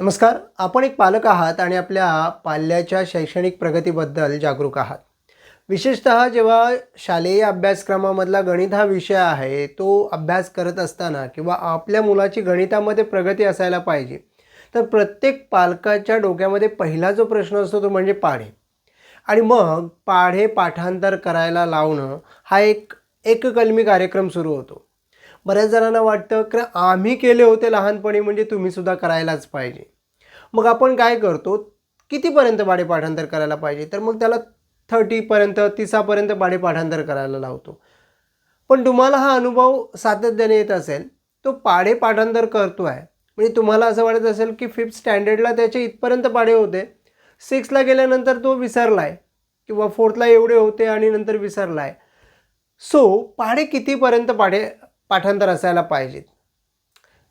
नमस्कार आपण एक पालक आहात आणि आपल्या पाल्याच्या शैक्षणिक प्रगतीबद्दल जागरूक आहात. विशेषतः जेव्हा शालेय अभ्यासक्रमामधला गणित हा विषय आहे तो अभ्यास करत असताना किंवा आपल्या मुलाची गणितामध्ये प्रगती असायला पाहिजे तर प्रत्येक पालकाच्या डोक्यामध्ये पहिला जो प्रश्न असतो तो म्हणजे पाढे. आणि मग पाढे पाठांतर करायला लावणं हा एक एककलमी कार्यक्रम सुरू होतो. बऱ्याच जणांना वाटतं की आम्ही केले होते लहानपणी म्हणजे तुम्हीसुद्धा करायलाच पाहिजे. मग आपण काय करतो कितीपर्यंत पाढे पाठांतर करायला पाहिजे? तर मग त्याला थर्टीपर्यंत तिसापर्यंत पाढे पाठांतर करायला लावतो. पण तुम्हाला हा अनुभव सातत्याने येत असेल तो पाढे पाठांतर करतो आहे म्हणजे तुम्हाला असं वाटत असेल की फिफ्थ स्टँडर्डला त्याचे इथपर्यंत पाढे होते. सिक्सला गेल्यानंतर तो विसरला आहे किंवा फोर्थला एवढे होते आणि नंतर विसरला आहे सो पाढे कितीपर्यंत पाढे पाठांतर असायला पाहिजेत.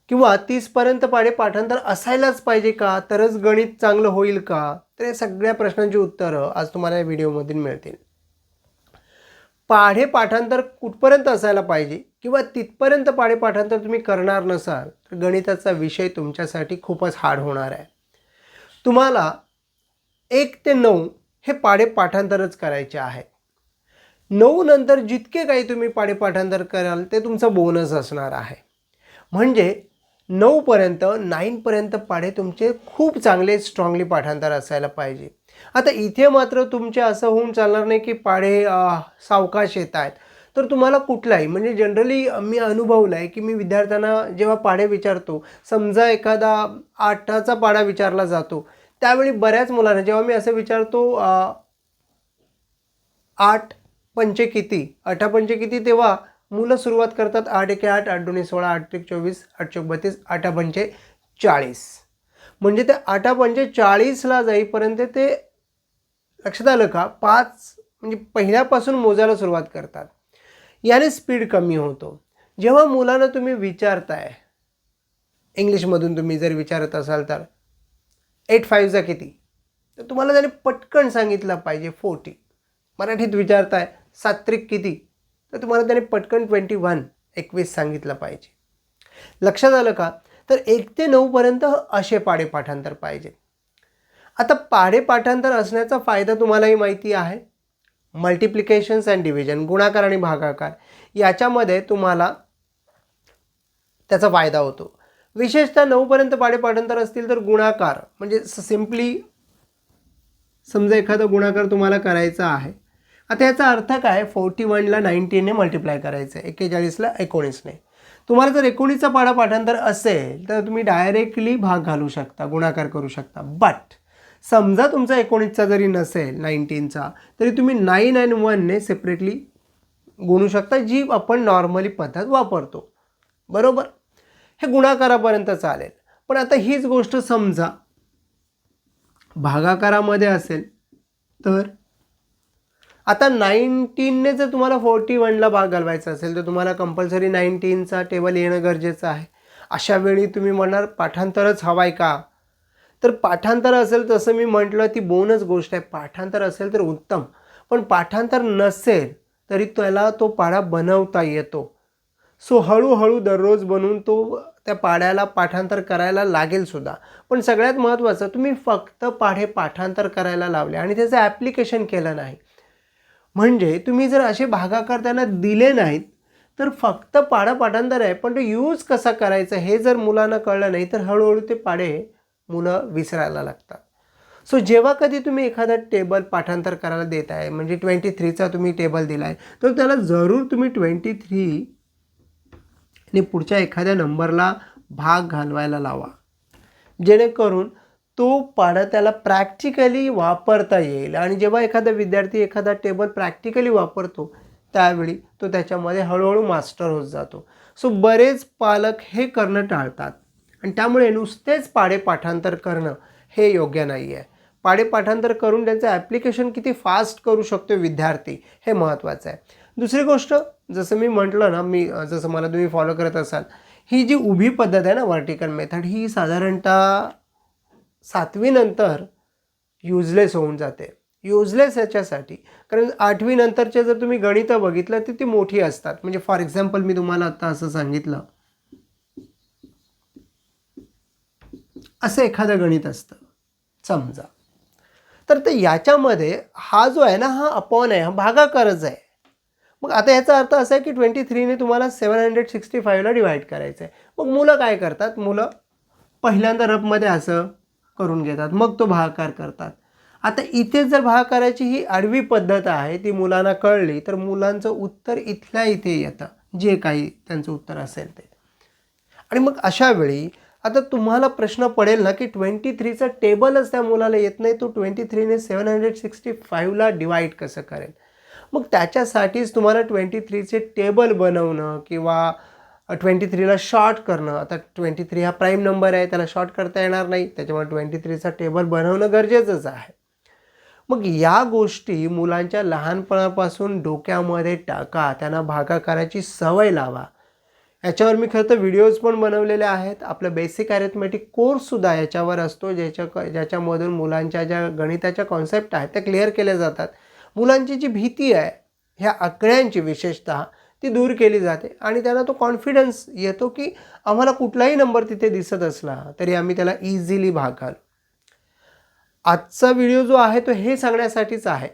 किंवा तीसपर्यंत पाढे पाठांतर असायलाच पाहिजे का? तरच गणित चांगलं होईल का? तर या सगळ्या प्रश्नांची उत्तरं आज तुम्हाला या व्हिडिओमधून मिळतील. पाढे पाठांतर कुठपर्यंत असायला पाहिजे? किंवा तिथपर्यंत पाढे पाठांतर तुम्ही करणार नसाल तर गणिताचा विषय तुमच्यासाठी खूपच हार्ड होणार आहे. तुम्हाला एक ते नऊ हे पाढे पाठांतरच करायचे आहे. नऊ नंतर जितके काही तुम्ही पाढे पाठांतर कराल ते तुमचा बोनस असणार आहे. म्हणजे नऊपर्यंत नाईनपर्यंत पाढे तुमचे खूप चांगले स्ट्रॉंगली पाठांतर असायला पाहिजे. आता इथे मात्र तुमचे असं होऊन चालणार नाही की पाढे सावकाश येत आहेत. तर तुम्हाला कुठलाही म्हणजे जनरली मी अनुभवलं आहे की मी विद्यार्थ्यांना जेव्हा पाढे विचारतो समजा एखादा आठाचा पाढा विचारला जातो त्यावेळी बऱ्याच मुलांना जेव्हा मी असं विचारतो आठ पंचे किती? अठा पंचे किती तेव्हा मुलं सुरुवात करतात आठ एके आठ आठ दोन्ही सोळा आठ एक चोवीस आठ चौक बत्तीस आठा पंचे चाळीस. म्हणजे ते आठा पंचे चाळीसला जाईपर्यंत ते लक्षात आलं का? पाच म्हणजे पहिल्यापासून मोजायला सुरुवात करतात. याने स्पीड कमी होतो. जेव्हा मुलांना तुम्ही विचारताय इंग्लिशमधून तुम्ही जर विचारत असाल तर एट फाईव्हचा किती? तर तुम्हाला त्याने पटकन सांगितलं पाहिजे फोर्टी. मराठीत विचारताय सात्विक किती? तर तुम्हाला त्याने पटकन ट्वेंटी वन एकवीस सांगितलं पाहिजे. लक्षात आलं का? तर एक ते नऊपर्यंत असे पाढे पाठांतर पाहिजे आता पाढे पाठांतर असण्याचा फायदा तुम्हालाही माहिती आहे. मल्टिप्लिकेशन्स अँड डिव्हिजन गुणाकार आणि भागाकार याच्यामध्ये तुम्हाला त्याचा फायदा होतो. विशेषतः नऊपर्यंत पाडेपाठांतर असतील तर गुणाकार म्हणजे सिम्पली समजा एखादा गुणाकार तुम्हाला करायचा आहे आता याचा अर्थ काय? फोर्टी वनला नाईन्टीनने मल्टिप्लाय करायचं आहे एक्केचाळीसला एकोणीसने. तुम्हाला जर एकोणीसचा पाढा पाठांतर असेल तर तुम्ही डायरेक्टली भाग घालू शकता गुणाकार करू शकता. बट समजा तुमचा एकोणीसचा जरी नसेल नाईन्टीनचा तरी तुम्ही नाईन अँड वनने सेपरेटली गुणू शकता जी आपण नॉर्मली पद्धत वापरतो. बरोबर? हे गुणाकारापर्यंत चालेल. पण आता हीच गोष्ट समजा. भागाकारामध्ये असेल तर? आता नाईन्टीनने जर तुम्हाला फोर्टी वनला भाग घालवायचा असेल तर तुम्हाला कंपल्सरी नाईन्टीनचा टेबल येणं गरजेचं आहे. अशा वेळी तुम्ही म्हणणार पाठांतरच हवं आहे का? तर पाठांतर असेल तसं मी म्हटलं ती बोनच गोष्ट आहे. पाठांतर असेल तर उत्तम. पण पाठांतर नसेल तरी त्याला तो पाढा बनवता येतो. सो हळूहळू दररोज बनवून तो त्या पाढ्याला पाठांतर करायला लागेल सुद्धा. पण सगळ्यात महत्त्वाचं तुम्ही फक्त पाढे पाठांतर करायला लावले आणि त्याचं ॲप्लिकेशन केलं नाही. म्हणजे तुम्ही जर असे भागाकार त्यांना दिले नाहीत तर फक्त पाडं पाठांतर आहे पण तो यूज कसा करायचा हे जर मुलांना कळलं नाही तर हळूहळू ते पाढे मुलं विसरायला लागतात. सो जेव्हा कधी तुम्ही एखादा टेबल पाठांतर करायला देत आहे म्हणजे ट्वेंटी थ्रीचा तुम्ही टेबल दिला आहे तर त्याला जरूर तुम्ही ट्वेंटी थ्री आणि पुढच्या एखाद्या नंबरला भाग घालवायला लावा. जेणेकरून तो पाढा त्याला प्रॅक्टिकली वापरता येईल. आणि जेव्हा एखादा विद्यार्थी एखादा टेबल प्रॅक्टिकली वापरतो त्यावेळी तो त्याच्यामध्ये हळूहळू मास्टर होत जातो. सो बरेच पालक हे करणं टाळतात. आणि त्यामुळे नुसतेच पाढे पाठांतर करणं हे योग्य नाही आहे पाढे पाठांतर करून त्याचं ॲप्लिकेशन किती फास्ट करू शकतो विद्यार्थी हे महत्त्वाचं आहे. दुसरी गोष्ट जसं मी म्हटलं ना मी जसं मला तुम्ही फॉलो करत असाल ही जी उभी पद्धत आहे ना व्हर्टिकल मेथड ही साधारणतः सातवीनंतर युजलेस होऊन जाते. युजलेस याच्यासाठी कारण आठवीनंतरचे जर तुम्ही गणितं बघितलं तर ती मोठी असतात. म्हणजे फॉर एक्झाम्पल मी तुम्हाला आत्ता असं सांगितलं. असं एखादं गणित असतं. समजा. तर ते याच्यामध्ये हा जो आहे ना हा अपॉन आहे हा भागाकारच आहे. मग आता याचा अर्थ असा आहे की ट्वेंटी थ्रीने तुम्हाला सेवन हंड्रेड सिक्स्टी फाईव्हला डिवाईड करायचं आहे मग मुलं काय करतात? मुलं पहिल्यांदा रफमध्ये असं करून घेतात मग तो भागाकार करतात. आता इथे जर भागाकाराची ही आडवी पद्धत आहे ती मुलांना कळली तर मुलांचं उत्तर इथल्या इथे येतं जे काही त्यांचं उत्तर असेल ते. आणि मग अशा वेळी आता तुम्हाला प्रश्न पडेल ना की ट्वेंटी थ्रीचं टेबलच त्या मुलाला येत नाही तो ट्वेंटी थ्रीने सेवन हंड्रेड सिक्स्टी फाईव्हला डिवाईड कसं करेल? मग त्याच्यासाठीच तुम्हाला ट्वेंटी थ्रीचे टेबल बनवणं किंवा ट्वेंटी थ्रीला शॉर्ट करणं. आता ट्वेंटी थ्री हा प्राईम नंबर आहे त्याला शॉर्ट करता येणार नाही. त्याच्यामुळे ट्वेंटी थ्रीचा टेबल बनवणं गरजेचंच आहे. मग या गोष्टी मुलांच्या लहानपणापासून डोक्यामध्ये टाका. त्यांना भागाकाराची सवय लावा. याच्यावर मी खरं तर व्हिडिओज पण बनवलेले आहेत. आपलं बेसिक अरेथमॅटिक कोर्ससुद्धा याच्यावर असतो ज्याच्या क ज्याच्यामधून मुलांच्या ज्या गणिताच्या कॉन्सेप्ट आहेत त्या क्लिअर केल्या जातात. मुलांची जी भीती आहे ह्या आकड्यांची विशेषतः ती दूर केली जाते आणि त्यांना तो कॉन्फिडन्स येतो की आम्हाला कुठलाही नंबर तिथे दिसत असला तरी आम्ही त्याला इझिली भागाल आजचा व्हिडिओ जो आहे तो हे सांगण्यासाठीच आहे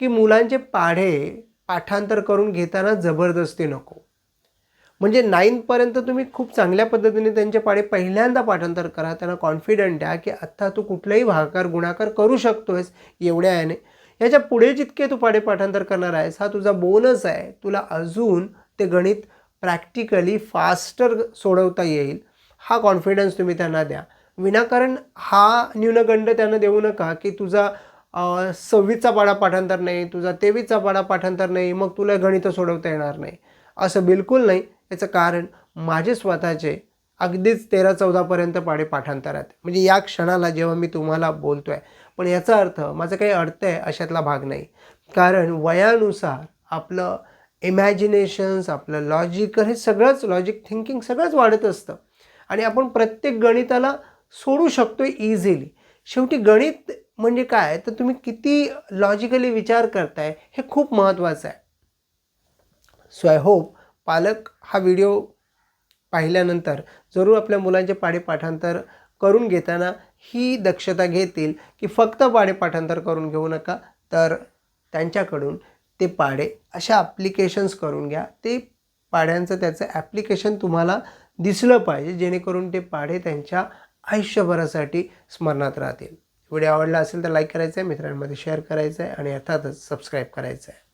की मुलांचे पाढे पाठांतर करून घेताना जबरदस्ती नको. म्हणजे नाईनपर्यंत तुम्ही खूप चांगल्या पद्धतीने त्यांचे पाढे पहिल्यांदा पाठांतर करा त्यांना कॉन्फिडंट द्या की आत्ता तू कुठलाही भागाकार गुणाकार करू शकतोयस एवढ्या याने. याच्यापुढे जितके तू पाढे पाठांतर करणार आहेस हा तुझा बोनस आहे. तुला अजून ते गणित प्रॅक्टिकली फास्टर सोडवता येईल. हा कॉन्फिडन्स तुम्ही त्यांना द्या. विनाकारण हा न्यूनगंड त्यांना देऊ नका की तुझा सव्वीसचा पाडा पाठांतर नाही तुझा तेवीसचा पाडा पाठांतर नाही मग तुला गणित सोडवता येणार नाही. असं बिलकुल नाही. याचं कारण माझे स्वतःचे अगदीच तेरा चौदापर्यंत पाडे पाठांतर आहेत म्हणजे या क्षणाला जेव्हा मी तुम्हाला बोलतो आहे पण याचा अर्थ माझा काही अर्थ आहे अशातला भाग नाही. कारण वयानुसार आपलं इमॅजिनेशन्स आपलं लॉजिकल हे सगळंच लॉजिक थिंकिंग सगळंच वाढत असतं. आणि आपण प्रत्येक गणिताला सोडू शकतो इझिली शेवटी गणित म्हणजे काय? तर तुम्ही किती लॉजिकली विचार करताय हे खूप महत्त्वाचं आहे. सो आय होप पालक हा व्हिडिओ पाहिल्यानंतर जरूर आपल्या मुलांचे पाढे पाठांतर करून घेताना ही दक्षता घेतील की फक्त पाढे पाठांतर करून घेऊ नका तर त्यांच्याकडून ते पाढे अशा ॲप्लिकेशन्स करून घ्या. ते पाढ्यांचं त्याचं ॲप्लिकेशन तुम्हाला दिसलं पाहिजे जेणेकरून ते पाढे त्यांच्या आयुष्यभरासाठी स्मरणात राहतील. व्हिडिओ आवडला असेल तर लाईक करायचं आहे मित्रांमध्ये शेअर करायचं आहे आणि अर्थातच सबस्क्राईब करायचं आहे